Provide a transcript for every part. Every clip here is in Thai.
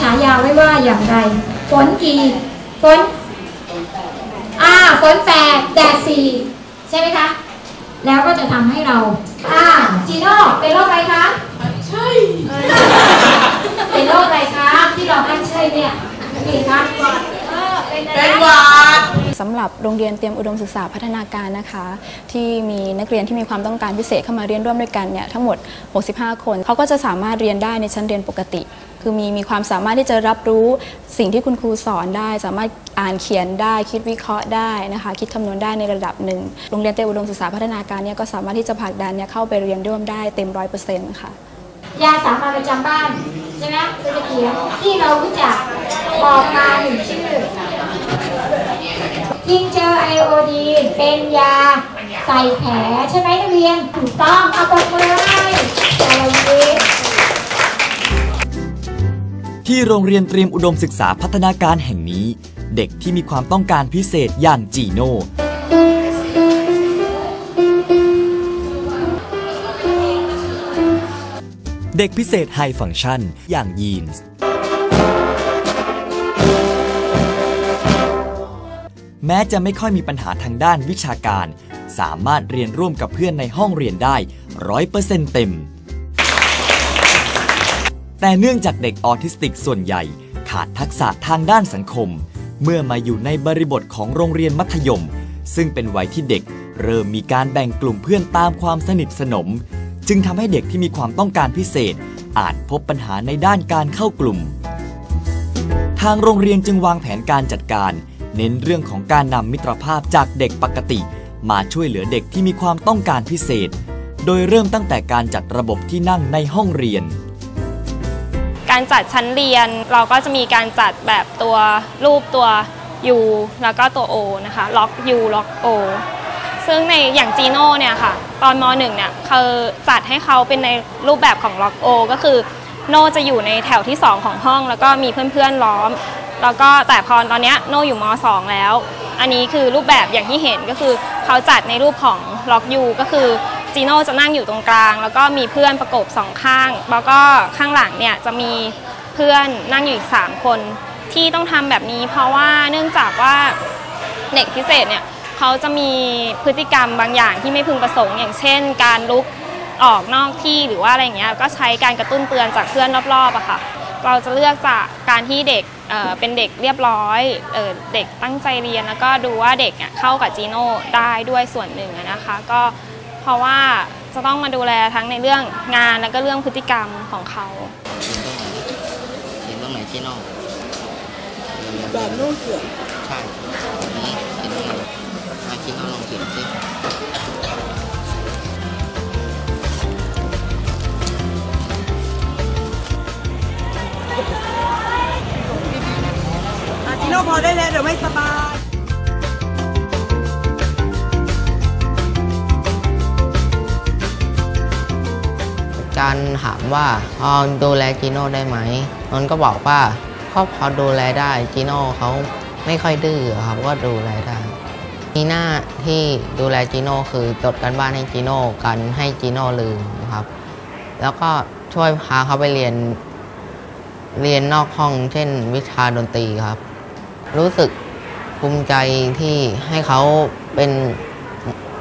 ฉายาไว้ว่าอย่างไร ฝนกี่ ฝน อ่า ฝนแปดแดดสี่ใช่ไหมคะ แล้วก็จะทำให้เรา อ่า จีโน่ เป็นโรคอะไรคะใช่ เป็นโรคอะไรคะ ที่เราให้ใช่เนี่ยนักเรียนคะเออเป็นอะไรเป็นนะหวัดสำหรับโรงเรียนเตรียมอุดมศึกษาพัฒนาการนะคะ ที่มีนักเรียนที่มีความต้องการพิเศษเข้ามาเรียนร่วมด้วยกันเนี่ยทั้งหมด 65 คนเขาก็จะสามารถเรียนได้ในชั้นเรียนปกติ คือมีมีความสามารถที่จะรับรู้สิ่งที่คุณครูสอนได้ สามารถอ่านเขียนได้คิดวิเคราะห์ได้นะคะ คิดคำนวณได้ในระดับหนึ่งโรงเรียนเตรียมอุดมศึกษาพัฒนาการเนี่ยก็สามารถที่จะผลักดันเนี่ยเข้าไปเรียนร่วมได้เต็มร้อยเปอร์เซ็นต์ค่ะยาสามัญประจำบ้านใช่ไหมคุณตะเกียบที่เรารู้จักบอกมาหนึ่งชื่อยิงเจอไอโอดีนเป็นยาใส่แผลใช่ไหมนักเรียนถูกต้องเอาปรบมือให้แต่ละวี ที่โรงเรียนเตรียมอุดมศึกษาพัฒนาการแห่งนี้ เด็กที่มีความต้องการพิเศษอย่างจีโน่เด็กพิเศษไฮฟังชันอย่างยีนส์แม้จะไม่ค่อยมีปัญหาทางด้านวิชาการ สามารถเรียนร่วมกับเพื่อนในห้องเรียนได้ร้อยเปอร์เซ็นต์เต็ม แต่เนื่องจากเด็กออทิสติกส่วนใหญ่ ขาดทักษะทางด้านสังคม เมื่อมาอยู่ในบริบทของโรงเรียนมัธยม ซึ่งเป็นวัยที่เด็ก เริ่มมีการแบ่งกลุ่มเพื่อนตามความสนิทสนม จึงทำให้เด็กที่มีความต้องการพิเศษ อาจพบปัญหาในด้านการเข้ากลุ่ม ทางโรงเรียนจึงวางแผนการจัดการ เน้นเรื่องของการนำมิตรภาพจากเด็กปกติ มาช่วยเหลือเด็กที่มีความต้องการพิเศษ โดยเริ่มตั้งแต่การจัดระบบที่นั่งในห้องเรียน การจัดชั้นเรียน เราก็จะมีการจัดแบบตัวรูปตัว U แล้วก็ตัว O นะคะล็อก U ล็อก O ซึ่งในอย่างจีโน่เนี่ยค่ะ ตอนม .1 เนี่ยคือจัดให้เขาเป็นในรูปแบบของล็อก O ก็คือโน่จะอยู่ในแถวที่ 2 ของห้อง แล้วก็มีเพื่อนๆล้อม แล้วก็แต่พอตอนเนี้ยโน่อยู่ม .2 แล้ว อันนี้คือรูปแบบอย่างที่เห็นก็คือเขาจัดในรูปของล็อกยูก็คือ จีโน่จะนั่งอยู่ตรงกลาง แล้วก็มีเพื่อนประกบสองข้าง แล้วก็ข้างหลังเนี่ยจะมีเพื่อนนั่งอยู่อีก 3 คน ที่ต้องทำแบบนี้ เพราะว่าเนื่องจากว่าเด็กพิเศษเนี่ยเขาจะมีพฤติกรรมบางอย่างที่ไม่พึงประสงค์ อย่างเช่น การลุกออกนอกที่หรือว่าอะไรอย่างเงี้ยก็ใช้การกระตุ้นเตือนจากเพื่อนรอบๆอะค่ะเราจะเลือกจากการที่เด็กเเป็นเด็กเรียบร้อยเอเด็กตั้งใจเรียนแล้วก็ดูว่าเด็กอะเข้ากับจีโน่ได้ด้วยส่วนหนึ่งนะคะ ก็ เพราะว่าจะต้องมาดูแลทั้งในเรื่องงานแล้วก็เรื่องพฤติกรรมของเขาเขียนตรงไหนที่นอกแบบนุ่งเขียนใช่แบบนี้เขียนตรงไหนอาคิดเอาลองเขียนสิอาจิโน่พอได้แล้วเดี๋ยวไม่สบาย อารถามว่าพอดูแลจีโน่ได้ไหมนนก็บอกว่าก็พอดูแลได้จีโน่เขาไม่ค่อยดื้อครับก็ดูแลได้มีหน้าที่ดูแลจีโน่คือจดการบ้านให้จีโน่กันให้จีโน่ลืมครับ แล้วก็ช่วยพาเขาไปเรียน เรียนนอกห้อง เช่น วิชาดนตรีครับ รู้สึกภูมิใจที่ให้เขาเป็น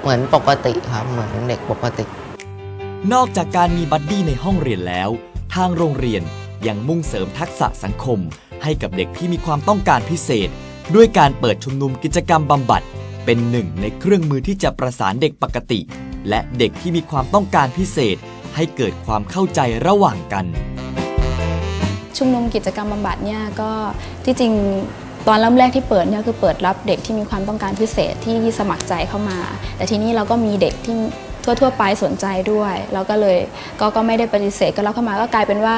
เหมือนปกติครับ เหมือนเด็กปกติ นอกจากการมีบัดดี้ในห้องเรียนแล้ว ทางโรงเรียนยังมุ่งเสริมทักษะสังคม ให้กับเด็กที่มีความต้องการพิเศษ ด้วยการเปิดชุมนุมกิจกรรมบำบัด เป็นหนึ่งในเครื่องมือที่จะประสานเด็กปกติ และเด็กที่มีความต้องการพิเศษ ให้เกิดความเข้าใจระหว่างกัน ชุมนุมกิจกรรมบำบัดเนี่ยก็ที่จริงตอนเริ่มแรกที่เปิดเนี่ยคือเปิดรับเด็กที่มีความต้องการพิเศษที่สมัครใจเข้ามา แต่ทีนี้เราก็มีเด็กที่ ทั่ว ๆ ไปสนใจด้วยเราก็เลยก็ก็ไม่ได้ปฏิเสธก็รับเข้ามาก็กลายเป็นว่า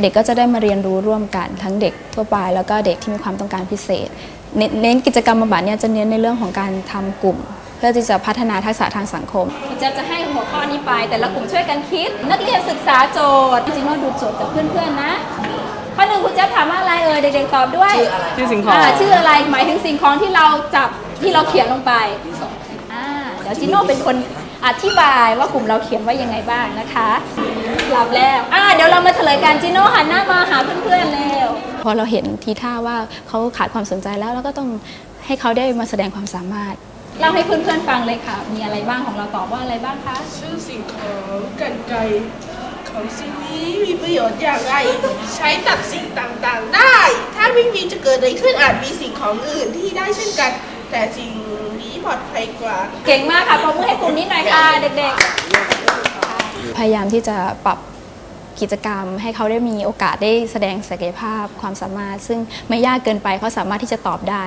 เด็กก็จะได้มาเรียนรู้ร่วมกัน ทั้งเด็กทั่วไป แล้วก็เด็กที่มีความต้องการพิเศษ เน้นเน้นกิจกรรมบำบัดเนี่ยจะเน้นในเรื่องของการทำกลุ่ม เพื่อที่จะพัฒนาทักษะทางสังคมจะจะให้หัวข้อนี้ไป แต่ละกลุ่มช่วยกันคิด นักเรียนศึกษาโจทย์จริงๆเราดูโจทย์กับเพื่อนๆนะข้อหนึ่งคุณเจ๊ถามว่าอะไรเอ่ยเด็กๆตอบด้วยชื่อสิ่งของาชื่ออะไรหมายถึงสิ่งของที่เราจับที่เราเขียนลงไปอ่าเดี๋ยวจิโน่เป็นคน อธิบายว่ากลุ่มเราเขียนว่ายังไงบ้างนะคะหลับแล้วอ่าเดี๋ยวเรามาเฉลยกันจิโน่หันหน้ามาหาเพื่อนๆเร็วพอเราเห็นทีท่าว่าเขาขาดความสนใจแล้วเราก็ต้องให้เขาได้มาแสดงความสามารถเล่าให้เพื่อนๆฟังเลยค่ะ มีอะไรบ้างของเราตอบว่าอะไรบ้างคะ ชื่อสิ่งของกันไกรของสิ่งนี้มีประโยชน์อย่างไร ใช้ตัดสิ่งต่างๆ ได้ ถ้าไม่มีจะเกิดอะไรขึ้นอาจมีสิ่งของอื่นที่ได้เช่นกัน แต่สิ่ง นี้ปลอดภัยกว่า เก่งมากค่ะปรบมือให้กลุ่มนี้หน่อยค่ะ เด็กพยายามที่จะปรับกิจกรรมให้เขาได้มีโอกาสได้แสดงศักยภาพความสามารถ ซึ่งไม่ยากเกินไปเขาสามารถที่จะตอบได้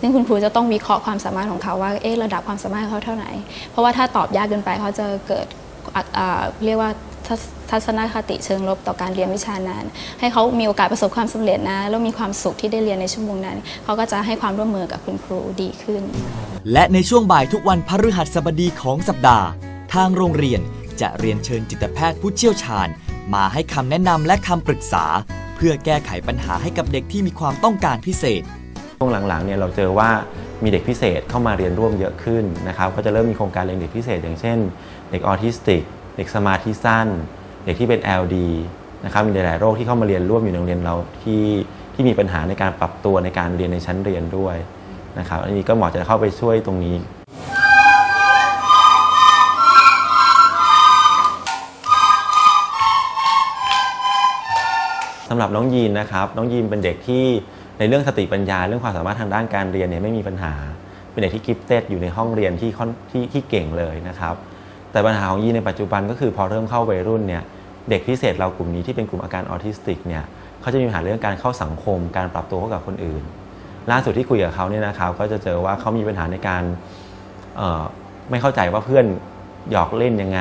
ซึ่งคุณครูจะต้องวิเคราะห์ความสามารถของเขาว่าเอ๊ะระดับความสามารถเขาเท่าไหร่เพราะว่าถ้าตอบยากเกินไปเขาจะเกิดอะอ่าเรียกว่า ทัศทัศนคติเชิงลบต่อการเรียนวิชานั้น ให้เขามีโอกาสประสบความสำเร็จนะ แล้วมีความสุขที่ได้เรียนในชั่วโมงนั้น เขาก็จะให้ความร่วมมือกับคุณครูดีขึ้น และในช่วงบ่ายทุกวันพฤหัสบดีของสัปดาห์ ทางโรงเรียนจะเรียนเชิญจิตแพทย์ผู้เชี่ยวชาญ มาให้คำแนะนำและคำปรึกษา เพื่อแก้ไขปัญหาให้กับเด็กที่มีความต้องการพิเศษ ช่วงหลังๆเนี่ยเราเจอว่ามีเด็กพิเศษเข้ามาเรียนร่วมเยอะขึ้นนะครับ ก็จะเริ่มมีโครงการเรียนเด็กพิเศษ อย่างเช่น เด็กออทิสติก เด็กสมาธิสั้น เด็กที่เป็น LD นะครับมีหลาย ๆ โรคที่เข้ามาเรียนร่วมอยู่ในโรงเรียนเราที่ที่มีปัญหาในการปรับตัวในการเรียนในชั้นเรียนด้วยนะครับอันนี้ก็หมาะจะเข้าไปช่วยตรงนี้สำหรับน้องยีนนะครับน้องยีนเป็นเด็กที่ในเรื่องสติปัญญาเรื่องความสามารถทางด้านการเรียนเนี่ยไม่มีปัญหา เป็นเด็กที่กิฟเต็ดอยู่ในห้องเรียนที่ค่อนที่ที่เก่งเลยนะครับ แต่ปัญหาของยีนในปัจจุบันก็คือพอเริ่มเข้าวัยรุ่นเนี่ยเด็กพิเศษเรากลุ่มนี้ที่เป็นกลุ่มอาการออทิสติกเนี่ยเขาจะมีปัญหาเรื่องการเข้าสังคม การปรับตัวเข้ากับคนอื่น ล่าสุดที่คุยกับเขาเนี่ยนะครับก็จะเจอว่าเขามีปัญหาในการไม่เข้าใจว่าเพื่อนหยอกเล่นยังไง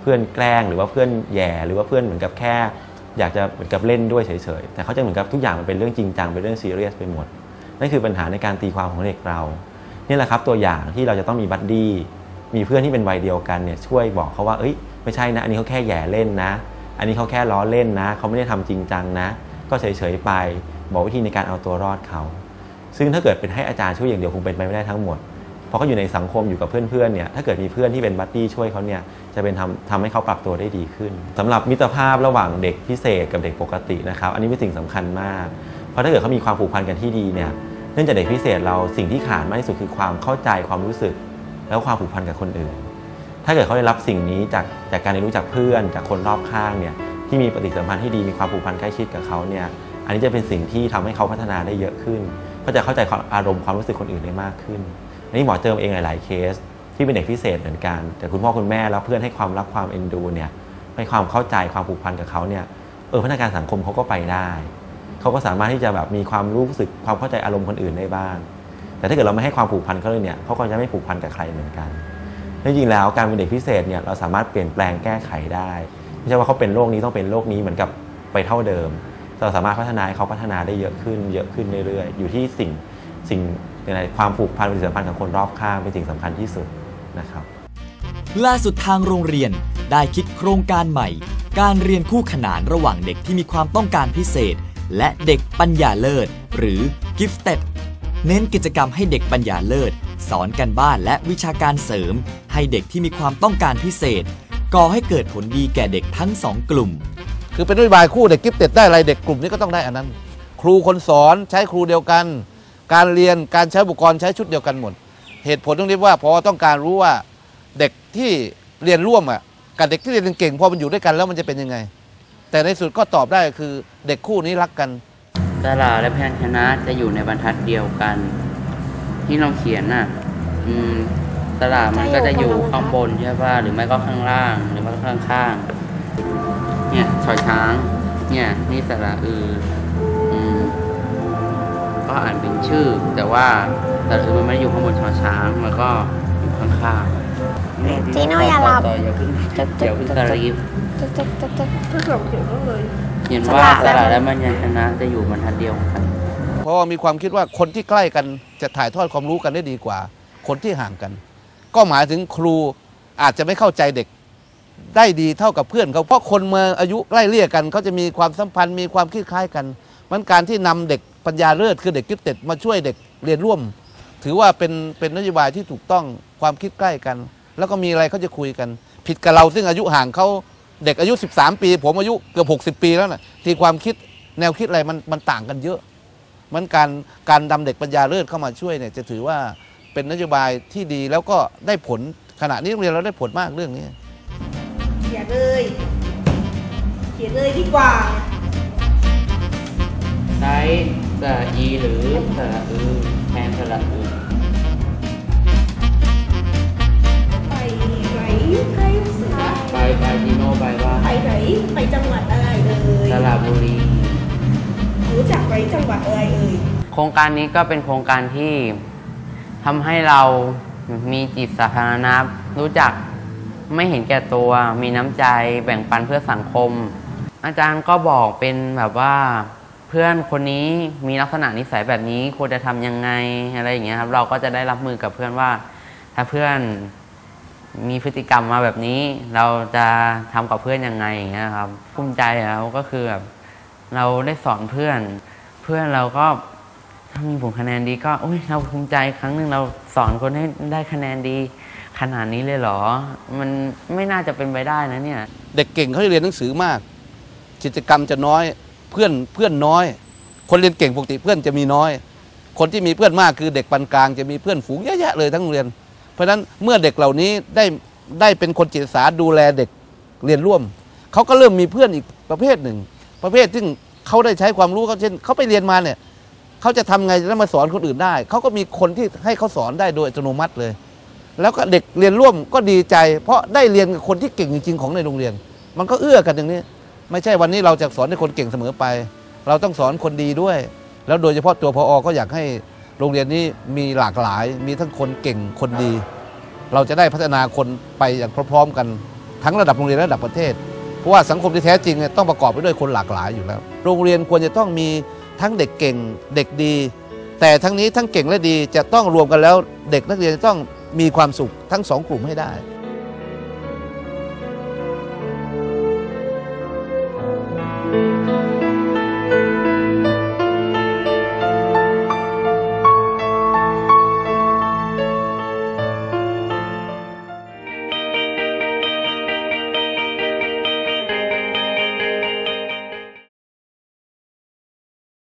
เพื่อนแกล้งหรือว่าเพื่อนแย่หรือว่าเพื่อนเหมือนกับแค่ อยากจะเหมือนกับเล่นด้วยเฉยๆแต่เขาจะเหมือนกับทุกอย่างมันเป็นเรื่องจริงจังเป็นเรื่องซีเรียสไปหมดนั่นคือปัญหาในการตีความของเด็กเรานี่แหละครับตัวอย่างที่เราจะต้องมีบัดดี้ มีเพื่อนที่เป็นวัยเดียวกันเนี่ยช่วยบอกเขาว่าเอ้ยไม่ใช่นะ อันนี้เขาแค่แย่เล่นนะ อันนี้เขาแค่ล้อเล่นนะเขาไม่ได้ทำจริงจังนะ ก็เฉยๆไป บอกวิธีในการเอาตัวรอดเขา ซึ่งถ้าเกิดเป็นให้อาจารย์ช่วยอย่างเดียวคงเป็นไปไม่ได้ทั้งหมดเพราะเขาอยู่ในสังคมอยู่กับเพื่อนๆเนี่ยถ้าเกิดมีเพื่อนที่เป็นบัดดี้ช่วยเขาเนี่ยจะเป็นทำทำให้เขาปรับตัวได้ดีขึ้นสำหรับมิตรภาพระหว่างเด็กพิเศษกับเด็กปกตินะครับ อันนี้เป็นสิ่งสำคัญมาก เพราะถ้าเกิดเขามีความผูกพันกันที่ดีเนี่ยเนื่องจากเด็กพิเศษเราสิ่งที่ขาดมากที่สุดคือความเข้าใจความรู้สึก แล้วความผูกพันกับคนอื่น ถ้าเกิดเขาได้รับสิ่งนี้จากจากการเรียนรู้จากเพื่อน จากคนรอบข้างเนี่ยที่มีปฏิสัมพันธ์ที่ดีมีความผูกพันใกล้ชิดกับเขาเนี่ยอันนี้จะเป็นสิ่งที่ทำให้เขาพัฒนาได้เยอะขึ้นเขาจะเข้าใจาอารมณ์ความรู้สึกคนอื่นได้มากขึ้นอันนี้หมอเติมเองหลายๆเคส ที่เป็นเด็กพิเศษเหมือนกัน แต่คุณพ่อคุณแม่แล้วเพื่อนให้ความรักความเอ็นดูเนี่ยให้ความเข้าใจความผูกพันกับเขาเนี่ยเออพัฒนาการสังคมเขาก็ไปได้ เขาก็สามารถที่จะแบบมีความรู้สึกความเข้าใจอารมณ์คนอื่นได้บ้าง แต่ถ้าเกิดเราไม่ให้ความผูกพันเขาเลยเนี่ยเขาก็จะไม่ผูกพันกับใครเหมือนกันจริงๆแล้วการเป็นเด็กพิเศษเนี่ยเราสามารถเปลี่ยนแปลงแก้ไขได้ไม่ใช่ว่าเขาเป็นโรคนี้ต้องเป็นโรคนี้เหมือนกับไปเท่าเดิม เราสามารถพัฒนาให้เขาพัฒนาได้เยอะขึ้น เยอะขึ้นเรื่อยๆ อยู่ที่สิ่งสิ่งอะไรความผูกพันปฏิสัมพันธ์กับคนรอบข้างเป็นสิ่งสำคัญที่สุดนะครับล่าสุดทางโรงเรียนได้คิดโครงการใหม่ การเรียนคู่ขนานระหว่างเด็กที่มีความต้องการพิเศษ และเด็กปัญญาเลิศ หรือ Gifted เน้นกิจกรรมให้เด็กปัญญาเลิศ สอนกันบ้านและวิชาการเสริม ให้เด็กที่มีความต้องการพิเศษ ก่อให้เกิดผลดีแก่เด็กทั้งสองกลุ่ม คือเป็นนโยบายคู่เด็กกิฟเต็ดได้อะไรเด็กกลุ่มนี้ก็ต้องได้อันนั้น ครูคนสอนใช้ครูเดียวกัน การเรียนการใช้อุปกรณ์ใช้ชุดเดียวกันหมด เหตุผลตรงนี้ว่าเพราะต้องการรู้ว่าเด็กที่เรียนร่วมอะกับเด็กที่เรียนเก่งพอมันอยู่ด้วยกันแล้วมันจะเป็นยังไง แต่ในสุดก็ตอบได้คือเด็กคู่นี้รักกัน สระและพยัญชนะจะอยู่ในบรรทัดเดียวกัน ที่เราเขียนน่ะ อืมสระมันก็จะอยู่ข้างบนใช่ป่ะหรือไม่ก็ข้างล่าง หรือไม่ก็ข้างข้างๆเนี่ยชอช้าง เนี่ย นี่สระอืออืมก็อ่านเป็นชื่อ แต่ว่าสระอือมันไม่ได้อยู่ข้างบนชอช้างมันก็อยู่ข้างข้างๆจีโน่อย่าหลับต่ออย่าขึ้นเดี๋ยวขึ้นสระอีฟตึ๊กตึ๊กตึ๊กตึ๊กถ้าเราเขียนก็เลยเขียนว่าสระและพยัญชนะจะอยู่บรรทัดเดียวกันเพราะว่ามีความคิดว่าคนที่ใกล้กันจะถ่ายทอดความรู้กันได้ดีกว่า คนที่ห่างกัน ก็หมายถึงครูอาจจะไม่เข้าใจเด็กได้ดีเท่ากับเพื่อนเขาเพราะคนเมืองอายุใกล้เลี่ยกันเขาจะมีความสัมพันธ์มีความคิดคล้ายกันมันการที่นำเด็กปัญญาเลิศคือเด็กกิฟเต็ดมาช่วยเด็กเรียนร่วม ถือว่าเป็นเป็นนโยบายที่ถูกต้องความคิดใกล้กัน แล้วก็มีอะไรเขาจะคุยกัน ผิดกับเราซึ่งอายุห่างเขา เด็กอายุ 13 ปี ผมอายุเกือบ60 ปีแล้วนะที่ความคิดแนวคิดอะไรมันมันต่างกันเยอะ มันการการดำเด็กปัญญาเลิศเข้ามาช่วยเนี่ยจะถือว่าเป็นนโยบายที่ดีแล้วก็ได้ผลขณะนี้โรงเรียนเราได้ผลมากเรื่องนี้เขียนเลยเขียนเลยดีกว่าใช้สระอีหรือสระอือแทนสระอือไปไหนใครเสือ ไปไปจีโน่ไปว่า ไปไหนไปจังหวัดอะไรเอ่ยสระบุรี รู้จักไหมจังหวัดอะไรเอ่ยโครงการนี้ก็เป็นโครงการที่ทำให้เรามีจิตสาธารณะรู้จักไม่เห็นแก่ตัว มีน้ำใจแบ่งปันเพื่อสังคม อาจารย์ก็บอกเป็นแบบว่า เพื่อนคนนี้มีลักษณะนิสัยแบบนี้ควรจะทำยังไงอะไรอย่างเงี้ยครับ เราก็จะได้รับมือกับเพื่อนว่า ถ้าเพื่อน มีพฤติกรรมมาแบบนี้ เราจะทำกับเพื่อนยังไงอย่างเงี้ยครับภูมิใจแล้วก็คือแบบเราได้สอนเพื่อน เพื่อนเราก็ถ้ามีผลคะแนนดีก็โอ้ยเราภูมิใจครั้งหนึ่งเราสอนคนให้ได้คะแนนดี ขนาดนี้เลยเหรอ มันไม่น่าจะเป็นไปได้นะเนี่ย เด็กเก่งเขาจะเรียนหนังสือมาก กิจกรรมจะน้อย เพื่อนเพื่อนน้อย คนเรียนเก่งปกติเพื่อนจะมีน้อย คนที่มีเพื่อนมากคือเด็กปานกลางจะมีเพื่อนฝูงเยอะแยะเลยทั้งโรงเรียน เพราะฉะนั้นเมื่อเด็กเหล่านี้ได้ได้เป็นคนจิตอาสาดูแลเด็กเรียนร่วม เขาก็เริ่มมีเพื่อนอีกประเภทหนึ่ง ประเภทซึ่งเขาได้ใช้ความรู้เขาเช่นเขาไปเรียนมาเนี่ยเขาจะทำไงจะได้มาสอนคนอื่นได้ เขาก็มีคนที่ให้เขาสอนได้โดยอัตโนมัติเลย แล้วก็เด็กเรียนร่วมก็ดีใจ เพราะได้เรียนกับคนที่เก่งจริง ๆ ของในโรงเรียน มันก็เอื้อกันอย่างนี้ ไม่ใช่วันนี้เราจะสอนให้คนเก่งเสมอไป เราต้องสอนคนดีด้วย แล้วโดยเฉพาะตัวพออก็อยากให้ โรงเรียนนี้มีหลากหลาย มีทั้งคนเก่งคนดี เราจะได้พัฒนาคนไปอย่างพร้อมๆกัน ทั้งระดับโรงเรียนและระดับประเทศ เพราะว่าสังคมที่แท้จริงเนี่ยต้องประกอบไปด้วยคนหลากหลายอยู่แล้ว โรงเรียนควรจะต้องมีทั้งเด็กเก่งเด็กดี แต่ทั้งนี้ทั้งเก่งและดีจะต้องรวมกันแล้ว เด็กนักเรียนจะต้องมีความสุขทั้งสองกลุ่มให้ได้